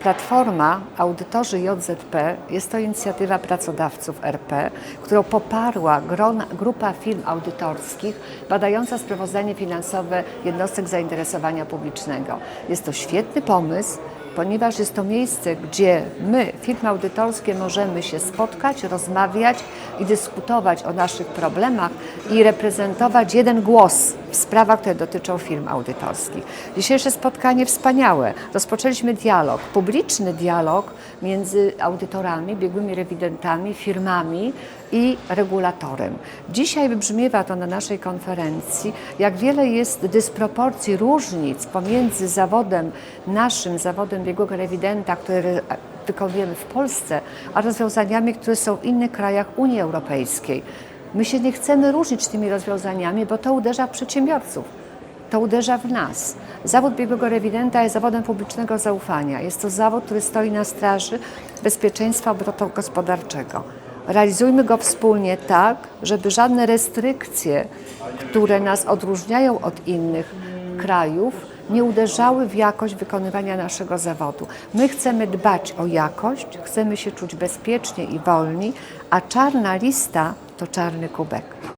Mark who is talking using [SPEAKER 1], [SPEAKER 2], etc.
[SPEAKER 1] Platforma Audytorzy JZP jest to inicjatywa pracodawców RP, którą poparła grona, grupa firm audytorskich badająca sprawozdanie finansowe jednostek zainteresowania publicznego. Jest to świetny pomysł, ponieważ jest to miejsce, gdzie my, firmy audytorskie, możemy się spotkać, rozmawiać i dyskutować o naszych problemach i reprezentować jeden głos w sprawach, które dotyczą firm audytorskich. Dzisiejsze spotkanie wspaniałe. Rozpoczęliśmy dialog, publiczny dialog między audytorami, biegłymi rewidentami, firmami i regulatorem. Dzisiaj wybrzmiewa to na naszej konferencji, jak wiele jest dysproporcji, różnic pomiędzy zawodem naszym, zawodem biegłego rewidenta, który wykonujemy w Polsce, a rozwiązaniami, które są w innych krajach Unii Europejskiej. My się nie chcemy różnić tymi rozwiązaniami, bo to uderza w przedsiębiorców. To uderza w nas. Zawód biegłego rewidenta jest zawodem publicznego zaufania. Jest to zawód, który stoi na straży bezpieczeństwa obrotu gospodarczego. Realizujmy go wspólnie tak, żeby żadne restrykcje, które nas odróżniają od innych krajów, nie uderzały w jakość wykonywania naszego zawodu. My chcemy dbać o jakość, chcemy się czuć bezpiecznie i wolni, a czarna lista to czarny kubek.